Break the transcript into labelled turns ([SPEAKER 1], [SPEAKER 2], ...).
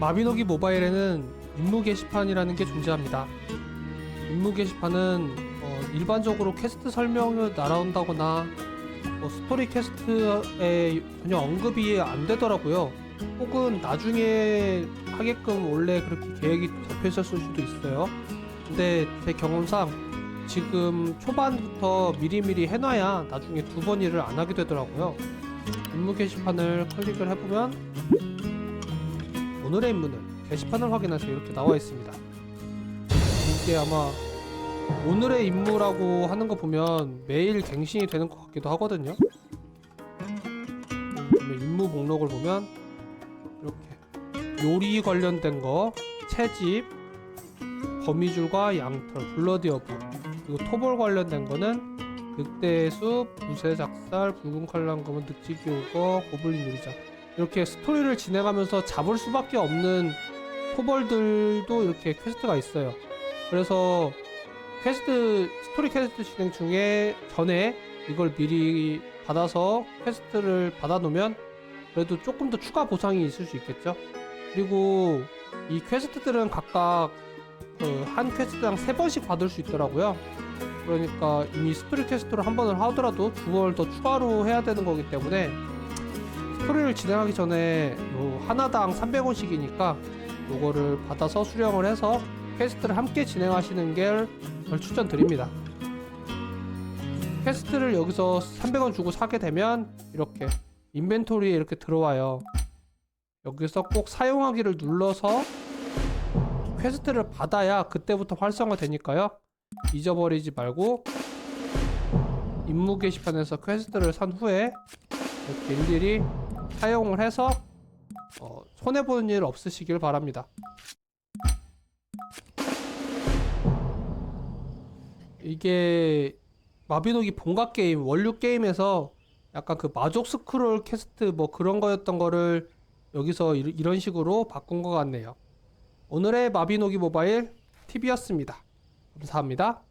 [SPEAKER 1] 마비노기 모바일에는 임무 게시판이라는 게 존재합니다. 임무 게시판은 어, 일반적으로 퀘스트 설명을 날아온다거나 뭐 스토리 퀘스트에 전혀 언급이 안 되더라고요. 혹은 나중에 하게끔 원래 그렇게 계획이 잡혀 있었을 수도 있어요. 근데 제 경험상 지금 초반부터 미리미리 해놔야 나중에 두 번 일을 안 하게 되더라고요. 임무 게시판을 클릭을 해보면 오늘의 임무는 게시판을 확인하세요 이렇게 나와 있습니다. 이게 아마 오늘의 임무라고 하는 거 보면 매일 갱신이 되는 것 같기도 하거든요. 임무 목록을 보면 이렇게 요리 관련된 거, 채집, 거미줄과 양털, 블러디 어부 그리고 토벌 관련된 거는 늑대의 숲, 무쇠 작살, 붉은 칼날 검은 늑지기 오거, 고블린 요리장 이렇게 스토리를 진행하면서 잡을 수밖에 없는 토벌들도 이렇게 퀘스트가 있어요. 그래서 퀘스트 스토리 퀘스트 진행 중에 전에 이걸 미리 받아서 퀘스트를 받아 놓으면 그래도 조금 더 추가 보상이 있을 수 있겠죠. 그리고 이 퀘스트들은 각각 그 한 퀘스트당 세 번씩 받을 수 있더라고요. 그러니까 이미 스토리 퀘스트를 한 번을 하더라도 두 번을 더 추가로 해야 되는 거기 때문에 스토리를 진행하기 전에 요 하나당 300원씩이니까 요거를 받아서 수령을 해서 퀘스트를 함께 진행하시는 게절 추천드립니다. 퀘스트를 여기서 300원 주고 사게 되면 이렇게 인벤토리에 이렇게 들어와요. 여기서 꼭 사용하기를 눌러서 퀘스트를 받아야 그때부터 활성화 되니까요. 잊어버리지 말고 임무 게시판에서 퀘스트를 산 후에 이렇게 일일이 사용을 해서 어, 손해보는 일 없으시길 바랍니다. 이게 마비노기 본각 게임 원류 게임에서 약간 그 마족 스크롤 캐스트 뭐 그런 거였던 거를 여기서 이- 이런 식으로 바꾼 것 같네요. 오늘의 마비노기 모바일 TV였습니다. 감사합니다.